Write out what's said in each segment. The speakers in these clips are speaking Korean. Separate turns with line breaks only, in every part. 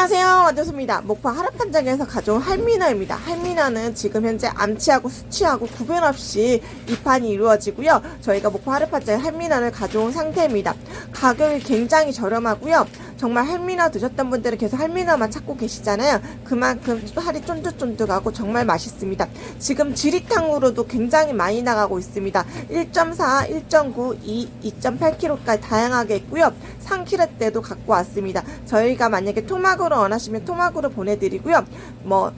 안녕하세요. 원조수입니다. 목포 하루판장에서 가져온 할미너입니다. 할미너는 지금 현재 암치하고 수치하고 구분 없이 입판이 이루어지고요. 저희가 목포 하루판장에 할미너를 가져온 상태입니다. 가격이 굉장히 저렴하고요 정말 할미너 드셨던 분들은 계속 할미너만 찾고 계시잖아요. 그만큼 살이 쫀득쫀득하고 정말 맛있습니다. 지금 지리탕으로도 굉장히 많이 나가고 있습니다. 1.4, 1.9, 2, 2.8kg까지 다양하게 있고요. 3kg대도 갖고 왔습니다. 저희가 만약에 토막으로 원하시면 토막으로 보내드리고요. 뭐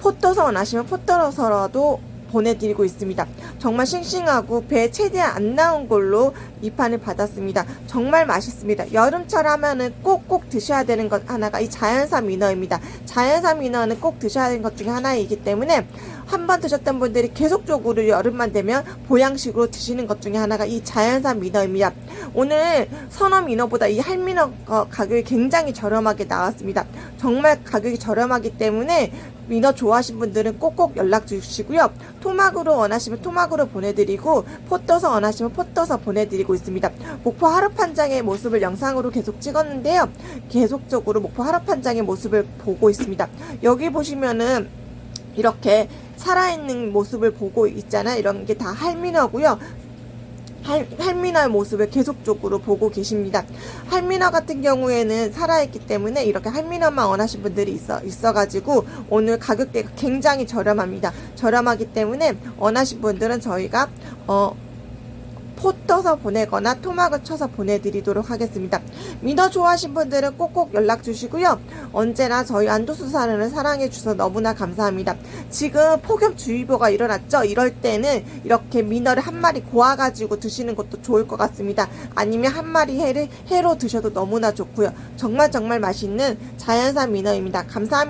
포떠서 원하시면 포떠서라도 보내드리고 있습니다. 정말 싱싱하고 배에 최대한 안 나온 걸로 이 판을 받았습니다. 정말 맛있습니다. 여름철 하면은 꼭꼭 드셔야 되는 것 하나가 이 자연산 민어입니다. 자연산 민어는 꼭 드셔야 되는 것 중에 하나이기 때문에 한 번 드셨던 분들이 계속적으로 여름만 되면 보양식으로 드시는 것 중에 하나가 이 자연산 민어입니다. 오늘 선어 민어보다 이 할민어 어, 가격이 굉장히 저렴하게 나왔습니다. 정말 가격이 저렴하기 때문에 민어 좋아하신 분들은 꼭꼭 연락 주시고요. 토막으로 원하시면 토막으로 보내드리고 포 떠서 원하시면 포 떠서 보내드리고 있습니다. 목포 하루판장의 모습을 영상으로 계속 찍었는데요. 계속적으로 목포 하루판장의 모습을 보고 있습니다. 여기 보시면은 이렇게 살아있는 모습을 보고 있잖아요. 이런 게 다 할민어고요. 할, 할미나의 모습을 계속적으로 보고 계십니다. 할미나 같은 경우에는 살아있기 때문에 이렇게 할미나만 원하신 분들이 있어, 있어가지고 오늘 가격대가 굉장히 저렴합니다. 저렴하기 때문에 원하신 분들은 저희가, 어, 포 떠서 보내거나 토막을 쳐서 보내드리도록 하겠습니다. 민어 좋아하신 분들은 꼭꼭 연락 주시고요. 언제나 저희 안도수사를 사랑해 주셔서 너무나 감사합니다. 지금 폭염주의보가 일어났죠? 이럴 때는 이렇게 민어를 한 마리 고아가지고 드시는 것도 좋을 것 같습니다. 아니면 한 마리 해를, 해로 드셔도 너무나 좋고요. 정말 정말 맛있는 자연산 민어입니다. 감사합니다.